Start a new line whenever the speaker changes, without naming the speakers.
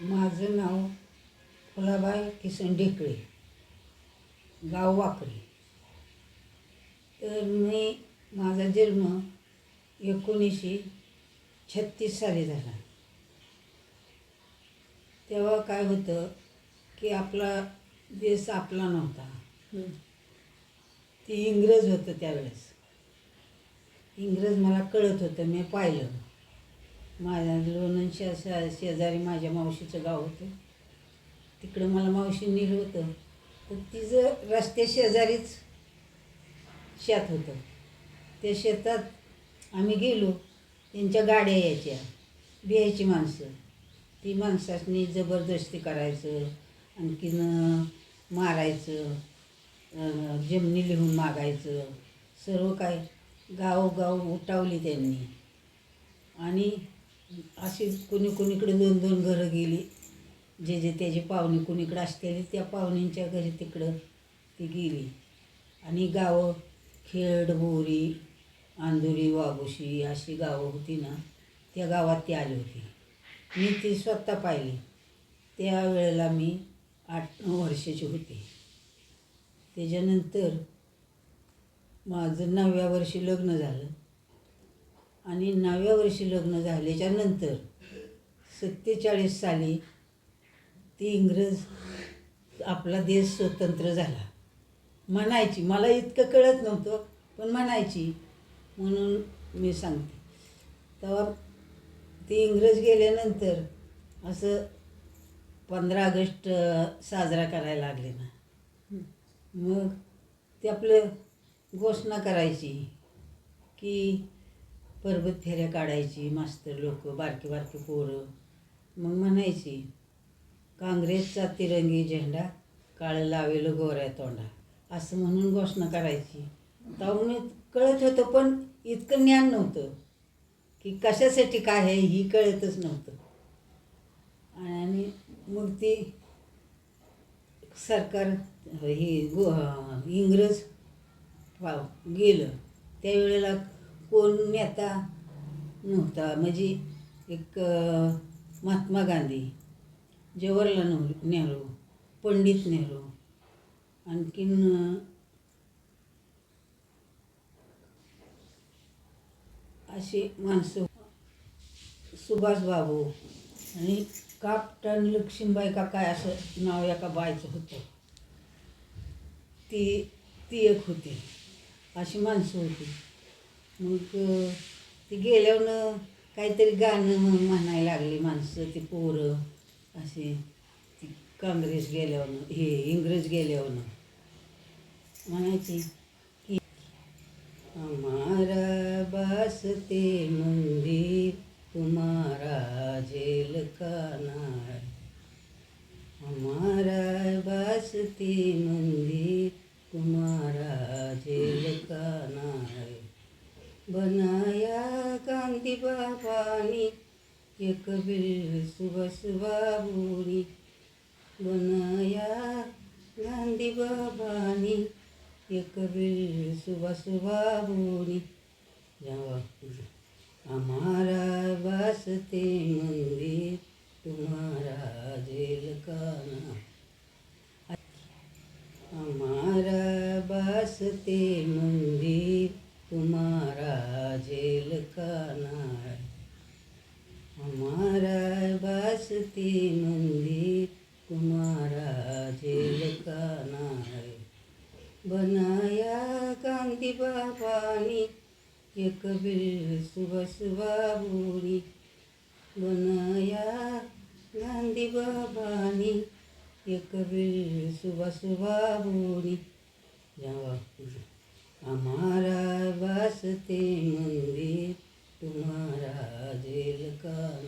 माझं नाव फुलाबाई किसन ढेकळे. गाव वाकडी तर मी माझा जन्म एकोणीसशे छत्तीस साली झाला. तेव्हा काय होतं की आपला देश आपला नव्हता. ते इंग्रज होतं त्यावेळेस. इंग्रज मला कळत होतं मी पाहिलं. माझ्या लोणंद शे शेजारी माझ्या मावशीचं गाव होतं. तिकडं मला मावशी नेलं होतं. तर तिचं रस्त्या शेजारीच शेत होतं. त्या शेतात आम्ही गेलो त्यांच्या गाड्या यायच्या बियायची माणसं. ती माणसांनी जबरदस्ती करायचं आणखीन मारायचं जमिनी लिहून मागायचं सर्व काय गावोगाव उठावली त्यांनी. आणि अशी कुणी कुणीकडे दोन दोन घरं गेली. जे जे त्याची पाहुणे कुणीकडे असलेली त्या पाहुण्यांच्या घरी तिकडं ती गेली. आणि गावं खेड बोरी आंदुरी वाघोशी अशी गावं होती ना त्या गावात ती आली होती. मी ती स्वतः पाहिली. त्यावेळेला मी आठ नऊ वर्षाची होते. त्याच्यानंतर माझं नवव्या वर्षी लग्न झालं. आणि नवव्या वर्षी लग्न झाल्याच्यानंतर सत्तेचाळीस साली ती इंग्रज आपला देश स्वतंत्र झाला. म्हणायची मला इतकं कळत नव्हतं पण म्हणायची म्हणून मी सांगते. तेव्हा ते इंग्रज गेल्यानंतर असं पंधरा ऑगस्ट साजरा करायला लागले ना. मग ते आपलं घोषणा करायची की पर्वत फेऱ्या काढायची मास्तर लोक बारकी बारकी पोरं. मग म्हणायची काँग्रेसचा तिरंगी झेंडा काळ लावेल गोऱ्या तोंडा. असं म्हणून घोषणा करायची. त्यामुळे कळत होतं पण इतकं ज्ञान नव्हतं की कशासाठी काय आहे ही कळतच नव्हतं. आणि मग ती सरकार ही गो इंग्रज वाव गेलं. त्यावेळेला कोण नेता नव्हता. म्हणजे एक महात्मा गांधी जवाहरलाल नेहरू नेहरू पंडित नेहरू आणखीन असे अशी माणसं सुभाष बाबू आणि कापटन लक्ष्मीबाई का काय असं नाव एका बायचं होतं. ती ती एक होती. अशी माणसं होती. मग ती गेल्यावर काहीतरी गाणं म्हणायला लागली माणसं ती पोरं असे ती काँग्रेस गेल्यावर हे इंग्रज गेल्यावर म्हणायची की हमारा बासते मंदिर तुम्हारा जेल खाना है हमारा बासती मंदिर तुम्हारा जेल खाना है बनाया गांधी बापानी एक ये कबीर सुबह बनाया गांधी बाबानी एक ये कबीर सुबह बाबूनी जावा हमारा वास्ते मंदिर तुम्हारा जेल खाना हमारा वास्ते मंदिर। हमारा वास्ते मंदिर तुम्हारा जेल खाना है। बनाया गांधी बाबानी ये कबीर सुबह बाबूनी बनाया गांधी बाबानी ये कबीर सुबह बाबूनी जावा हमारा वास्ते मंदिर तुम्हारा 个